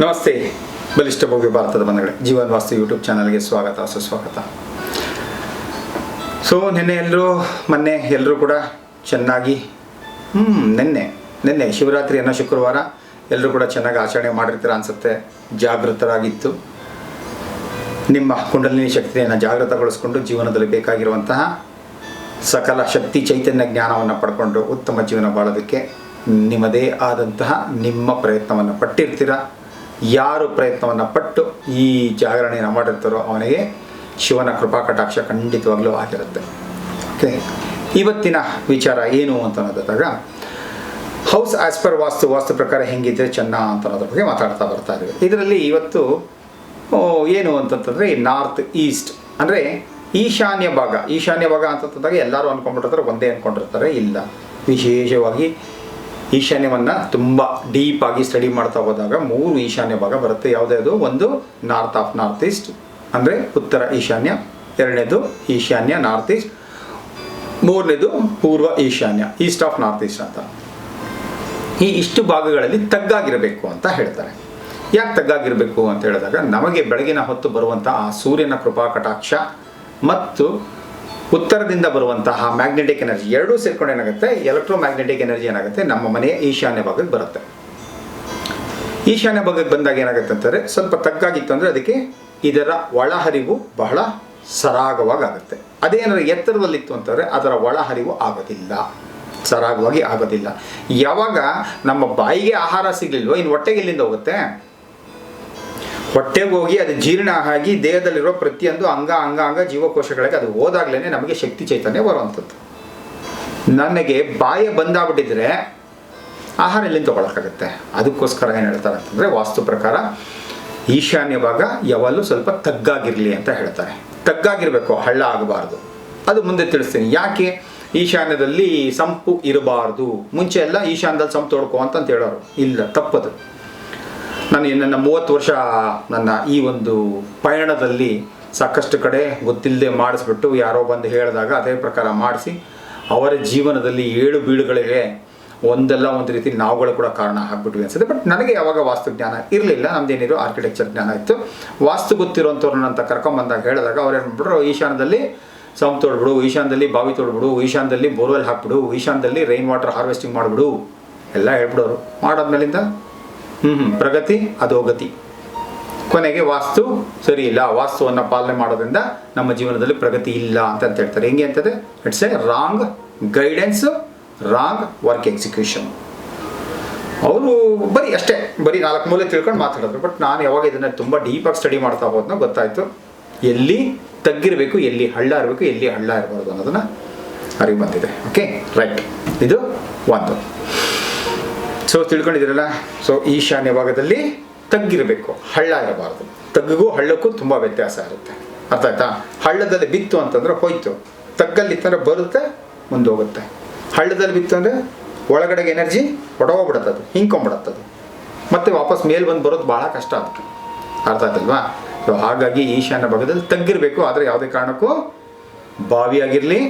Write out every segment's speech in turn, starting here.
ನಮಸ್ತೆ. ಬಲಿಷ್ಠ ಭವ್ಯ ಭಾರತದ ಬಂಧುಗಳೇ. ಜೀವನ್ ವಾಸ್ತು ಯೂಟ್ಯೂಬ್ ಚಾನಲ್ಗೆ ಸ್ವಾಗತ, ಸುಸ್ವಾಗತ. ಸೊ, ನಿನ್ನೆ ಎಲ್ಲರೂ, ಮೊನ್ನೆ ಎಲ್ಲರೂ ಕೂಡ ಚೆನ್ನಾಗಿ ಹ್ಞೂ ನಿನ್ನೆ ನಿನ್ನೆ ಶಿವರಾತ್ರಿ ಅನ್ನೋ ಶುಕ್ರವಾರ ಎಲ್ಲರೂ ಕೂಡ ಚೆನ್ನಾಗಿ ಆಚರಣೆ ಮಾಡಿರ್ತೀರ ಅನಿಸುತ್ತೆ. ಜಾಗೃತರಾಗಿತ್ತು ನಿಮ್ಮ ಕುಂಡಲಿನಿ ಶಕ್ತಿಯನ್ನು ಜಾಗೃತಗೊಳಿಸ್ಕೊಂಡು ಜೀವನದಲ್ಲಿ ಬೇಕಾಗಿರುವಂತಹ ಸಕಲ ಶಕ್ತಿ ಚೈತನ್ಯ ಜ್ಞಾನವನ್ನು ಪಡ್ಕೊಂಡು ಉತ್ತಮ ಜೀವನ ಬಾಳೋದಕ್ಕೆ ನಿಮ್ಮದೇ ಆದಂತಹ ನಿಮ್ಮ ಪ್ರಯತ್ನವನ್ನು ಪಟ್ಟಿರ್ತೀರ. ಯಾರು ಪ್ರಯತ್ನವನ್ನು ಪಟ್ಟು ಈ ಜಾಗರಣೆಯನ್ನು ಮಾಡಿರ್ತಾರೋ ಅವನಿಗೆ ಶಿವನ ಕೃಪಾ ಕಟಾಕ್ಷ ಖಂಡಿತವಾಗ್ಲೂ ಆಗಿರುತ್ತೆ. ಓಕೆ ಇವತ್ತಿನ ವಿಚಾರ ಏನು ಅಂತ ಅನ್ನೋದಾದಾಗ, house as per vastu vastu ಪ್ರಕಾರ ಹೆಂಗಿದ್ರೆ ಚೆನ್ನ ಅಂತ ಅನ್ನೋದ್ರ ಬಗ್ಗೆ ಮಾತಾಡ್ತಾ ಬರ್ತಾ ಇದ್ದೀವಿ ಇದರಲ್ಲಿ ಇವತ್ತು ಏನು ಅಂತಂತಂದರೆ ನಾರ್ತ್, ಈಸ್ಟ್, ಅಂದರೆ ಈಶಾನ್ಯ ಭಾಗ. ಈಶಾನ್ಯ ಭಾಗ ಅಂತಂದಾಗ ಎಲ್ಲರೂ ಅಂದ್ಕೊಂಡ್ಬಿಟ್ಟಿರ್ತಾರೆ ಒಂದೇ ಅಂದ್ಕೊಂಡಿರ್ತಾರೆ ಇಲ್ಲ. ವಿಶೇಷವಾಗಿ ಈಶಾನ್ಯವನ್ನು ತುಂಬ ಡೀಪಾಗಿ ಸ್ಟಡಿ ಮಾಡ್ತಾ ಹೋದಾಗ ಮೂರು ಈಶಾನ್ಯ ಭಾಗ ಬರುತ್ತೆ. ಯಾವುದ್ಯಾವುದು ಒಂದು ನಾರ್ತ್ ಆಫ್ ನಾರ್ತ್ ಈಸ್ಟ್ ಅಂದರೆ ಉತ್ತರ ಈಶಾನ್ಯ, ಎರಡನೇದು ಈಶಾನ್ಯ ನಾರ್ತ್ ಈಸ್ಟ್ ಮೂರನೇದು ಪೂರ್ವ ಈಶಾನ್ಯ ಈಸ್ಟ್ ಆಫ್ ನಾರ್ತ್ ಈಸ್ಟ್ ಅಂತ. ಈ ಇಷ್ಟು ಭಾಗಗಳಲ್ಲಿ ತಗ್ಗಾಗಿರಬೇಕು ಅಂತ ಹೇಳ್ತಾರೆ. ಯಾಕೆ ತಗ್ಗಾಗಿರಬೇಕು ಅಂತ ಹೇಳಿದಾಗ, ನಮಗೆ ಬೆಳಗಿನ ಹೊತ್ತು ಬರುವಂಥ ಆ ಸೂರ್ಯನ ಕೃಪಾ ಕಟಾಕ್ಷ ಮತ್ತು ಉತ್ತರದಿಂದ ಬರುವಂತಹ ಮ್ಯಾಗ್ನೆಟಿಕ್ ಎನರ್ಜಿ ಎರಡೂ ಸೇರ್ಕೊಂಡು ಏನಾಗುತ್ತೆ? ಎಲೆಕ್ಟ್ರೋ ಮ್ಯಾಗ್ನೆಟಿಕ್ ಎನರ್ಜಿ ಏನಾಗುತ್ತೆ? ನಮ್ಮ ಮನೆಯ ಈಶಾನ್ಯ ಭಾಗಕ್ಕೆ ಬರುತ್ತೆ. ಈಶಾನ್ಯ ಭಾಗಕ್ಕೆ ಬಂದಾಗ ಏನಾಗುತ್ತೆ ಅಂತಂದರೆ ಸ್ವಲ್ಪ ತಗ್ಗಾಗಿತ್ತು ಅಂದರೆ ಅದಕ್ಕೆ ಇದರ ಒಳಹರಿವು ಬಹಳ ಸರಾಗವಾಗಿ ಆಗುತ್ತೆ ಅದೇನಾದ್ರು ಎತ್ತರದಲ್ಲಿತ್ತು ಅಂತಂದರೆ ಅದರ ಒಳಹರಿವು ಆಗೋದಿಲ್ಲ. ಸರಾಗವಾಗಿ ಆಗೋದಿಲ್ಲ. ಯಾವಾಗ ನಮ್ಮ ಬಾಯಿಗೆ ಆಹಾರ ಸಿಗಲಿಲ್ವೋ, ಇನ್ನು ಹೊಟ್ಟೆಗೆ ಇಲ್ಲಿಂದ ಹೋಗುತ್ತೆ? ಹೊಟ್ಟೆಗೆ ಹೋಗಿ ಅದು ಜೀರ್ಣ ಆಗಿ ದೇಹದಲ್ಲಿರೋ ಪ್ರತಿಯೊಂದು ಅಂಗ ಅಂಗ ಅಂಗ ಜೀವಕೋಶಗಳಿಗೆ ಅದು ಹೋದಾಗ್ಲೇ ನಮಗೆ ಶಕ್ತಿ ಚೈತನ್ಯ ಬರುವಂಥದ್ದು. ನನಗೆ ಬಾಯ ಬಂದಾಗ್ಬಿಟ್ಟಿದ್ರೆ ಆಹಾರ ಎಲ್ಲಿಂದ ತೊಗೊಳಕ್ಕಾಗುತ್ತೆ? ಅದಕ್ಕೋಸ್ಕರ ಏನು ಹೇಳ್ತಾರೆ ಅಂತಂದರೆ ವಾಸ್ತು ಪ್ರಕಾರ ಈಶಾನ್ಯ ಭಾಗ ಯಾವಾಗಲೂ ಸ್ವಲ್ಪ ತಗ್ಗಾಗಿರಲಿ ಅಂತ ಹೇಳ್ತಾರೆ. ತಗ್ಗಾಗಿರಬೇಕು, ಹಳ್ಳ ಆಗಬಾರ್ದು. ಅದು ಮುಂದೆ ತಿಳಿಸ್ತೀನಿ. ಯಾಕೆ? ಈಶಾನ್ಯದಲ್ಲಿ ಸಂಪು ಇರಬಾರ್ದು. ಮುಂಚೆ ಎಲ್ಲ ಈಶಾನ್ಯದಲ್ಲಿ ಸಂಪು ತೊಡ್ಕೊ ಅಂತ ಹೇಳೋರು. ಇಲ್ಲ, ತಪ್ಪದು. ನಾನು ನನ್ನ ಮೂವತ್ತು ವರ್ಷ ನನ್ನ ಈ ಒಂದು ಪಯಣದಲ್ಲಿ ಸಾಕಷ್ಟು ಕಡೆ ಗೊತ್ತಿಲ್ಲದೆ ಮಾಡಿಸ್ಬಿಟ್ಟು ಯಾರೋ ಬಂದು ಹೇಳಿದಾಗ ಅದೇ ಪ್ರಕಾರ ಮಾಡಿಸಿ ಅವರ ಜೀವನದಲ್ಲಿ ಏಳು ಬೀಳುಗಳಿಗೆ ಒಂದಲ್ಲ ಒಂದು ರೀತಿ ನಾವುಗಳು ಕೂಡ ಕಾರಣ ಆಗ್ಬಿಟ್ವಿ ಅನ್ಸುತ್ತೆ. ಬಟ್ ನನಗೆ ಯಾವಾಗ ವಾಸ್ತು ಜ್ಞಾನ ಇರಲಿಲ್ಲ ನಮ್ದೇನಿರೋ ಆರ್ಕಿಟೆಕ್ಚರ್ ಜ್ಞಾನ ಇತ್ತು. ವಾಸ್ತು ಗೊತ್ತಿರುವಂಥವ್ರನ್ನ ಅಂತ ಕರ್ಕೊಂಬಂದಾಗ ಹೇಳಿದಾಗ ಅವ್ರು ಏನ್ಬಿಟ್ರು ಈಶಾನ್ಯದಲ್ಲಿ ಸಂಪ್ ತೊಡ್ಬಿಡು ಈಶಾನದಲ್ಲಿ ಬಾವಿ ತೊಡ್ಬಿಡು ಈಶಾನದಲ್ಲಿ ಬೋರ್ವೆಲ್ ಹಾಕ್ಬಿಡು ಈಶಾನದಲ್ಲಿ ರೈನ್ ವಾಟರ್ ಹಾರ್ವೆಸ್ಟಿಂಗ್ ಮಾಡಿಬಿಡು, ಎಲ್ಲ ಹೇಳ್ಬಿಡೋರು. ಮಾಡಾದ್ಮೇಲಿಂದ ಹ್ಞೂ ಪ್ರಗತಿ, ಅಧೋಗತಿ. ಕೊನೆಗೆ ವಾಸ್ತು ಸರಿ ಇಲ್ಲ. ವಾಸ್ತುವನ್ನು ಪಾಲನೆ ಮಾಡೋದ್ರಿಂದ ನಮ್ಮ ಜೀವನದಲ್ಲಿ ಪ್ರಗತಿ ಇಲ್ಲ ಅಂತ ಅಂತ ಹೇಳ್ತಾರೆ. ಹೆಂಗೆ ಅಂತದೆ it's a wrong guidance wrong work execution ಅವರು ಬರೀ ಅಷ್ಟೇ, ಬರೀ ನಾಲ್ಕು ಮೂಲೆ ತಿಳ್ಕೊಂಡು ಮಾತಾಡಿದ್ರು ಬಟ್ ನಾನು ಯಾವಾಗ ಇದನ್ನು ತುಂಬ ಡೀಪಾಗಿ ಸ್ಟಡಿ ಮಾಡ್ತಾ ಹೋದ್ನೋ ಗೊತ್ತಾಯಿತು. ಎಲ್ಲಿ ತಗ್ಗಿರಬೇಕು, ಎಲ್ಲಿ ಹಳ್ಳ ಇರಬೇಕು, ಎಲ್ಲಿ ಹಳ್ಳ ಇರಬಾರ್ದು ಅನ್ನೋದನ್ನು ಅರಿವು ಬಂದಿದೆ. ಓಕೆ ರೈಟ್ ಇದು ಒಂದು. ಸೊ ತಿಳ್ಕೊಂಡಿದ್ದೀರಲ್ಲ? ಸೊ ಈಶಾನ್ಯ ಭಾಗದಲ್ಲಿ ತಗ್ಗಿರಬೇಕು. ಹಳ್ಳ ಇರಬಾರ್ದು. ತಗ್ಗಿಗೂ ಹಳ್ಳಕ್ಕೂ ತುಂಬ ವ್ಯತ್ಯಾಸ ಇರುತ್ತೆ. ಅರ್ಥ ಆಯ್ತಾ? ಹಳ್ಳದಲ್ಲಿ ಬಿತ್ತು ಅಂತಂದ್ರೆ ಹೋಯ್ತು. ತಗ್ಗಲ್ಲಿ ಇತ್ತಂದ್ರೆ ಬರುತ್ತೆ ಮುಂದೆ ಹೋಗುತ್ತೆ ಹಳ್ಳದಲ್ಲಿ ಬಿತ್ತು ಅಂದರೆ ಒಳಗಡೆಗೆ ಎನರ್ಜಿ ಅದು, ಹಿಂಕೊಂಬಿಡುತ್ತೆ ಅದು. ಮತ್ತೆ ವಾಪಸ್ ಮೇಲೆ ಬಂದು ಬರೋದು ಭಾಳ ಕಷ್ಟ ಆಗುತ್ತೆ. ಅರ್ಥ ಆಯ್ತಲ್ವಾ? ಸೊ ಹಾಗಾಗಿ ಈಶಾನ್ಯ ಭಾಗದಲ್ಲಿ ತಗ್ಗಿರಬೇಕು. ಆದರೆ ಯಾವುದೇ ಕಾರಣಕ್ಕೂ ಬಾವಿ ಆಗಿರಲಿ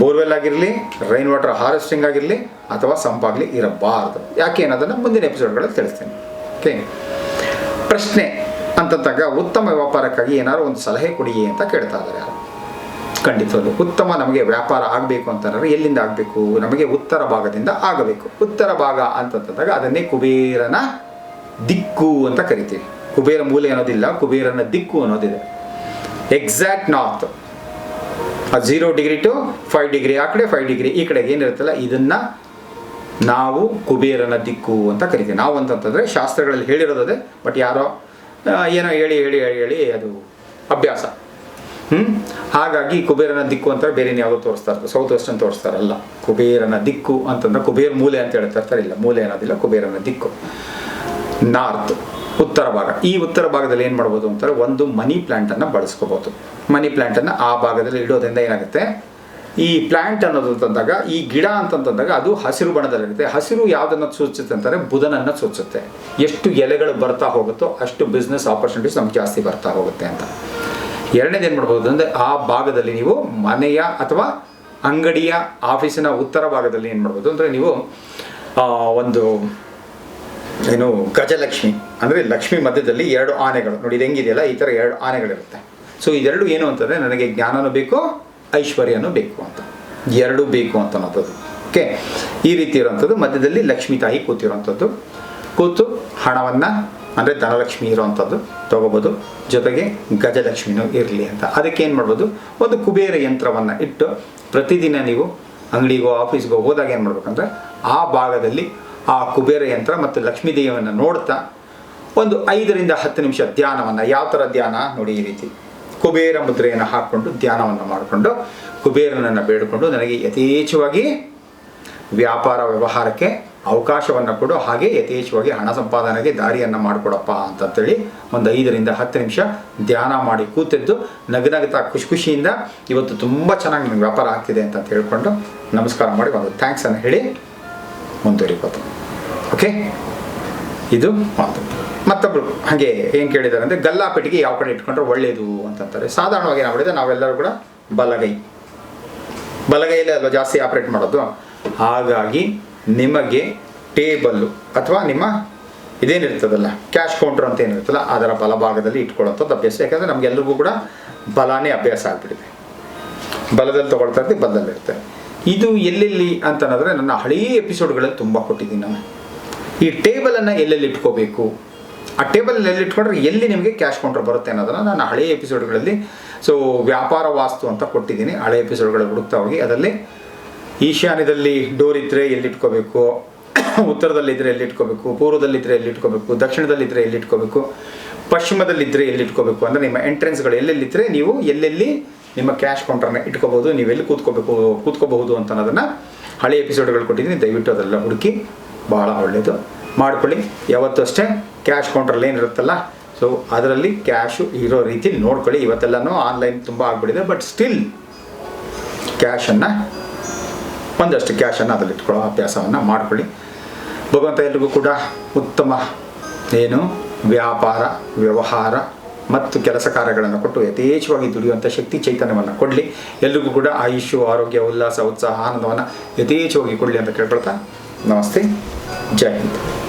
ಬೋರ್ವೆಲ್ ಆಗಿರಲಿ ರೈನ್ ವಾಟರ್ ಹಾರ್ವೆಸ್ಟಿಂಗ್ ಆಗಿರಲಿ, ಅಥವಾ ಸಂಪಾಗಲಿ ಇರಬಾರ್ದು. ಯಾಕೆ ಅನ್ನೋದನ್ನು ಮುಂದಿನ ಎಪಿಸೋಡ್ಗಳಲ್ಲಿ ತಿಳಿಸ್ತೀನಿ. ಓಕೆ ಪ್ರಶ್ನೆ ಅಂತಂದಾಗ, ಉತ್ತಮ ವ್ಯಾಪಾರಕ್ಕಾಗಿ ಏನಾದ್ರು ಒಂದು ಸಲಹೆ ಕೊಡಿ ಅಂತ ಕೇಳ್ತಾ ಇದ್ದಾರೆ ಯಾರು? ಖಂಡಿತವಾಗ್ಲು ಉತ್ತಮ ನಮಗೆ ವ್ಯಾಪಾರ ಆಗಬೇಕು ಅಂತಂದ್ರೆ ಎಲ್ಲಿಂದ ಆಗಬೇಕು? ನಮಗೆ ಉತ್ತರ ಭಾಗದಿಂದ ಆಗಬೇಕು. ಉತ್ತರ ಭಾಗ ಅಂತಂದಾಗ ಅದನ್ನೇ ಕುಬೇರನ ದಿಕ್ಕು ಅಂತ ಕರಿತೀವಿ. ಕುಬೇರ ಮೂಲೆ ಅನ್ನೋದಿಲ್ಲ, ಕುಬೇರನ ದಿಕ್ಕು ಅನ್ನೋದಿದೆ. ಎಕ್ಸಾಕ್ಟ್ ನಾರ್ತ್ ಆ zero degree to five degree ಆ ಕಡೆ ಫೈವ್ ಡಿಗ್ರಿ ಈ ಕಡೆಗೆ ಏನಿರುತ್ತಲ್ಲ, ಇದನ್ನು ನಾವು ಕುಬೇರನ ದಿಕ್ಕು ಅಂತ ಕರಿತೀವಿ. ನಾವು ಅಂತಂತಂದರೆ ಶಾಸ್ತ್ರಗಳಲ್ಲಿ ಹೇಳಿರೋದೇ ಬಟ್ ಯಾರೋ ಏನೋ ಹೇಳಿ ಹೇಳಿ ಹೇಳಿ ಹೇಳಿ ಅದು ಅಭ್ಯಾಸ. ಹ್ಞೂ ಹಾಗಾಗಿ ಕುಬೇರನ ದಿಕ್ಕು ಅಂತ ಬೇರೆ ಯಾವುದೋ ತೋರಿಸ್ತಾ ಇರ್ತಾರೆ. South western ತೋರಿಸ್ತಾರಲ್ಲ. ಕುಬೇರನ ದಿಕ್ಕು ಅಂತಂದ್ರೆ ಕುಬೇರ್ ಮೂಲೆ ಅಂತ ಹೇಳ್ತಾ ಇರ್ತಾರೆ. ಇಲ್ಲ, ಮೂಲೆ ಅನ್ನೋದಿಲ್ಲ, ಕುಬೇರನ ದಿಕ್ಕು. ನಾರ್ತ್ ಉತ್ತರ ಭಾಗ. ಈ ಉತ್ತರ ಭಾಗದಲ್ಲಿ ಏನು ಮಾಡ್ಬೋದು ಅಂತಾರೆ ಒಂದು ಮನಿ ಪ್ಲ್ಯಾಂಟನ್ನು ಬಳಸ್ಕೋಬೋದು. ಮನಿ ಪ್ಲ್ಯಾಂಟನ್ನು ಆ ಭಾಗದಲ್ಲಿ ಇಡೋದ್ರಿಂದ ಏನಾಗುತ್ತೆ? ಈ ಪ್ಲ್ಯಾಂಟ್ ಅನ್ನೋದು ಅಂತಂದಾಗ ಈ ಗಿಡ ಅಂತಂದಾಗ ಅದು ಹಸಿರು ಬಣ್ಣದಲ್ಲಿರುತ್ತೆ. ಹಸಿರು ಯಾವುದನ್ನು ಸೂಚಿಸುತ್ತೆ ಅಂತಾರೆ ಬುಧನನ್ನು ಸೂಚಿಸುತ್ತೆ. ಎಷ್ಟು ಎಲೆಗಳು ಬರ್ತಾ ಹೋಗುತ್ತೋ ಅಷ್ಟು ಬಿಸ್ನೆಸ್ ಆಪರ್ಚುನಿಟೀಸ್ ನಮ್ಗೆ ಜಾಸ್ತಿ ಬರ್ತಾ ಹೋಗುತ್ತೆ ಅಂತ. ಎರಡನೇದು ಏನು ಮಾಡ್ಬೋದು ಅಂದರೆ ಆ ಭಾಗದಲ್ಲಿ ನೀವು ಮನೆಯ ಅಥವಾ ಅಂಗಡಿಯ ಆಫೀಸಿನ ಉತ್ತರ ಭಾಗದಲ್ಲಿ ಏನು ಮಾಡ್ಬೋದು ಅಂದರೆ ನೀವು ಒಂದು ಏನು ಗಜಲಕ್ಷ್ಮಿ, ಅಂದರೆ ಲಕ್ಷ್ಮಿ ಮಧ್ಯದಲ್ಲಿ ಎರಡು ಆನೆಗಳು. ನೋಡಿ ಇದು ಹೆಂಗಿದೆಯಲ್ಲ? ಈ ಥರ ಎರಡು ಆನೆಗಳಿರುತ್ತೆ. ಸೊ ಇದೆರಡು ಏನು ಅಂತಂದರೆ ನನಗೆ ಜ್ಞಾನನೂ ಬೇಕು, ಐಶ್ವರ್ಯನೂ ಬೇಕು ಅಂತ. ಎರಡೂ ಬೇಕು ಅಂತ ಅನ್ನೋದು ಓಕೆ ಈ ರೀತಿ ಇರೋವಂಥದ್ದು. ಮಧ್ಯದಲ್ಲಿ ಲಕ್ಷ್ಮೀ ತಾಯಿ ಕೂತಿರುವಂಥದ್ದು. ಕೂತು ಹಣವನ್ನು, ಅಂದರೆ ಧನಲಕ್ಷ್ಮಿ ಇರೋವಂಥದ್ದು ತೊಗೋಬೋದು. ಜೊತೆಗೆ ಗಜಲಕ್ಷ್ಮಿನೂ ಇರಲಿ ಅಂತ. ಅದಕ್ಕೆ ಏನು ಮಾಡ್ಬೋದು? ಒಂದು ಕುಬೇರ ಯಂತ್ರವನ್ನು ಇಟ್ಟು ಪ್ರತಿದಿನ ನೀವು ಅಂಗಡಿಗೋ, ಆಫೀಸ್ಗೋ ಹೋದಾಗ ಏನು ಮಾಡ್ಬೇಕಂದ್ರೆ, ಆ ಭಾಗದಲ್ಲಿ ಆ ಕುಬೇರ ಯಂತ್ರ ಮತ್ತು ಲಕ್ಷ್ಮೀ ದೇವಿಯನ್ನು ನೋಡ್ತಾ ಒಂದು ಐದರಿಂದ ಹತ್ತು ನಿಮಿಷ ಧ್ಯಾನವನ್ನು, ಯಾವ ಥರ ಧ್ಯಾನ? ನೋಡಿ ಈ ರೀತಿ. ಕುಬೇರ ಮುದ್ರೆಯನ್ನು ಹಾಕ್ಕೊಂಡು ಧ್ಯಾನವನ್ನು ಮಾಡಿಕೊಂಡು, ಕುಬೇರನನ್ನು ಬೇಡಿಕೊಂಡು ನನಗೆ ಯಥೇಚ್ಛವಾಗಿ ವ್ಯಾಪಾರ ವ್ಯವಹಾರಕ್ಕೆ ಅವಕಾಶವನ್ನು ಕೊಡು, ಹಾಗೆ ಯಥೇಚ್ಛವಾಗಿ ಹಣ ಸಂಪಾದನೆಗೆ ದಾರಿಯನ್ನು ಮಾಡಿಕೊಡಪ್ಪ ಅಂತಂತೇಳಿ ಒಂದು ಐದರಿಂದ ಹತ್ತು ನಿಮಿಷ ಧ್ಯಾನ ಮಾಡಿ ಕೂತಿದ್ದು ನಗನಗ್ತಾ ಖುಷಿ ಖುಷಿಯಿಂದ ಇವತ್ತು ತುಂಬ ಚೆನ್ನಾಗಿ ನನಗೆ ವ್ಯಾಪಾರ ಆಗ್ತಿದೆ ಅಂತ ಹೇಳ್ಕೊಂಡು ನಮಸ್ಕಾರ ಮಾಡಿ ಒಂದು ಥ್ಯಾಂಕ್ಸನ್ನು ಹೇಳಿ ಮುಂದುವರಿಬೋದು. ಓಕೆ ಇದು ಒಂದು ಮತ್ತೊಬ್ರು ಹಾಗೆ ಏನು ಕೇಳಿದ್ದಾರೆ ಅಂದರೆ ಗಲ್ಲಾಪೆಟ್ಟಿಗೆ ಯಾವ ಕಡೆ ಇಟ್ಕೊಂಡ್ರೆ ಒಳ್ಳೆಯದು ಅಂತಂತಾರೆ. ಸಾಧಾರಣವಾಗಿ ಏನು ಮಾಡಿದೆ ನಾವೆಲ್ಲರೂ ಕೂಡ ಬಲಗೈ. ಬಲಗೈಯಲ್ಲೇ ಅಲ್ವಾ ಜಾಸ್ತಿ ಆಪ್ರೇಟ್ ಮಾಡೋದು? ಹಾಗಾಗಿ ನಿಮಗೆ ಟೇಬಲ್ಲು ಅಥವಾ ನಿಮ್ಮ ಇದೇನಿರ್ತದಲ್ಲ ಕ್ಯಾಶ್ ಕೌಂಟರ್ ಅಂತ ಏನಿರ್ತಲ್ಲ ಅದರ ಬಲಭಾಗದಲ್ಲಿ ಇಟ್ಕೊಳ್ಳೋಂಥದ್ದು ಅಭ್ಯಾಸ. ಯಾಕಂದರೆ ನಮಗೆಲ್ಲರಿಗೂ ಕೂಡ ಬಲಾನೇ ಅಭ್ಯಾಸ ಆಗಿಬಿಟ್ಟಿದೆ. ಬಲದಲ್ಲಿ ತೊಗೊಳ್ತಾ ಇರ್ತೀವಿ ಬಲದಲ್ಲಿರುತ್ತೆ ಇದು ಎಲ್ಲೆಲ್ಲಿ ಅಂತಂದ್ರೆ ನನ್ನ ಹಳೆಯ ಎಪಿಸೋಡ್ಗಳಲ್ಲಿ ತುಂಬ ಕೊಟ್ಟಿದ್ದೀನಿ ನಾನು. ಈ ಟೇಬಲನ್ನು ಎಲ್ಲೆಲ್ಲಿ ಇಟ್ಕೋಬೇಕು? ಆ ಟೇಬಲ್ ಎಲ್ಲಿ ಇಟ್ಕೊಂಡ್ರೆ ಎಲ್ಲಿ ನಿಮಗೆ ಕ್ಯಾಶ್ ಕೌಂಟರ್ ಬರುತ್ತೆ ಅನ್ನೋದನ್ನು ನಾನು ಹಳೆಯ ಎಪಿಸೋಡ್ಗಳಲ್ಲಿ ಸೊ ವ್ಯಾಪಾರ ವಾಸ್ತು ಅಂತ ಕೊಟ್ಟಿದ್ದೀನಿ. ಹಳೆಯ ಎಪಿಸೋಡ್ಗಳು ಹುಡುಕ್ತಾ ಹೋಗಿ, ಅದರಲ್ಲಿ ಈಶಾನ್ಯದಲ್ಲಿ ಡೋರ್ ಇದ್ದರೆ ಎಲ್ಲಿ ಇಟ್ಕೋಬೇಕು? ಉತ್ತರದಲ್ಲಿದ್ದರೆ ಎಲ್ಲಿ ಇಟ್ಕೋಬೇಕು? ಪೂರ್ವದಲ್ಲಿದ್ದರೆ ಎಲ್ಲಿ ಇಟ್ಕೋಬೇಕು? ದಕ್ಷಿಣದಲ್ಲಿದ್ದರೆ ಎಲ್ಲಿ ಇಟ್ಕೋಬೇಕು? ಪಶ್ಚಿಮದಲ್ಲಿದ್ದರೆ ಎಲ್ಲಿ ಇಟ್ಕೋಬೇಕು? ಅಂದರೆ ನಿಮ್ಮ ಎಂಟ್ರೆನ್ಸ್ಗಳು ಎಲ್ಲೆಲ್ಲಿದ್ದರೆ ನೀವು ಎಲ್ಲೆಲ್ಲಿ ನಿಮ್ಮ ಕ್ಯಾಶ್ ಕೌಂಟರ್ನ ಇಟ್ಕೋಬೋದು ನೀವೆಲ್ಲಿ ಕೂತ್ಕೋಬೇಕು, ಕೂತ್ಕೋಬಹುದು ಅಂತ ಅನ್ನೋದನ್ನು ಹಳೆ ಎಪಿಸೋಡ್ಗಳು ಕೊಟ್ಟಿದ್ದೀನಿ. ದಯವಿಟ್ಟು ಅದೆಲ್ಲ ಹುಡುಕಿ ಭಾಳ ಒಳ್ಳೆಯದು ಮಾಡ್ಕೊಳ್ಳಿ. ಯಾವತ್ತೂ ಅಷ್ಟೇ ಕ್ಯಾಶ್ ಕೌಂಟ್ರಲ್ಲಿ ಏನಿರುತ್ತಲ್ಲ ಸೊ ಅದರಲ್ಲಿ ಕ್ಯಾಶು ಇರೋ ರೀತಿ ನೋಡ್ಕೊಳ್ಳಿ. ಇವತ್ತೆಲ್ಲನೂ ಆನ್ಲೈನ್ ತುಂಬ ಆಗ್ಬಿಟ್ಟಿದೆ ಬಟ್ ಸ್ಟಿಲ್ ಕ್ಯಾಶನ್ನು ಒಂದಷ್ಟು ಕ್ಯಾಶನ್ನು ಅದರಲ್ಲಿ ಇಟ್ಕೊಳ್ಳೋ ಅಭ್ಯಾಸವನ್ನು ಮಾಡ್ಕೊಳ್ಳಿ. ಭಗವಂತ ಎಲ್ರಿಗೂ ಕೂಡ ಉತ್ತಮ ಏನು? ವ್ಯಾಪಾರ, ವ್ಯವಹಾರ. ಮತ್ತು ಕೆಲಸ ಕಾರ್ಯಗಳನ್ನು ಕೊಟ್ಟು ಯಥೇಚ್ಛವಾಗಿ ದುಡಿಯುವಂಥ ಶಕ್ತಿ ಚೈತನ್ಯವನ್ನು ಕೊಡಲಿ. ಎಲ್ರಿಗೂ ಕೂಡ ಆಯುಷ್ಯು, ಆರೋಗ್ಯ, ಉಲ್ಲಾಸ, ಉತ್ಸಾಹ, ಆನಂದವನ್ನು ಯಥೇಚ್ಛವಾಗಿ ಕೊಡಲಿ ಅಂತ ಕೇಳ್ಕೊಳ್ತಾ ನಮಸ್ತೆ. ಜೈ ಹಿಂದ್.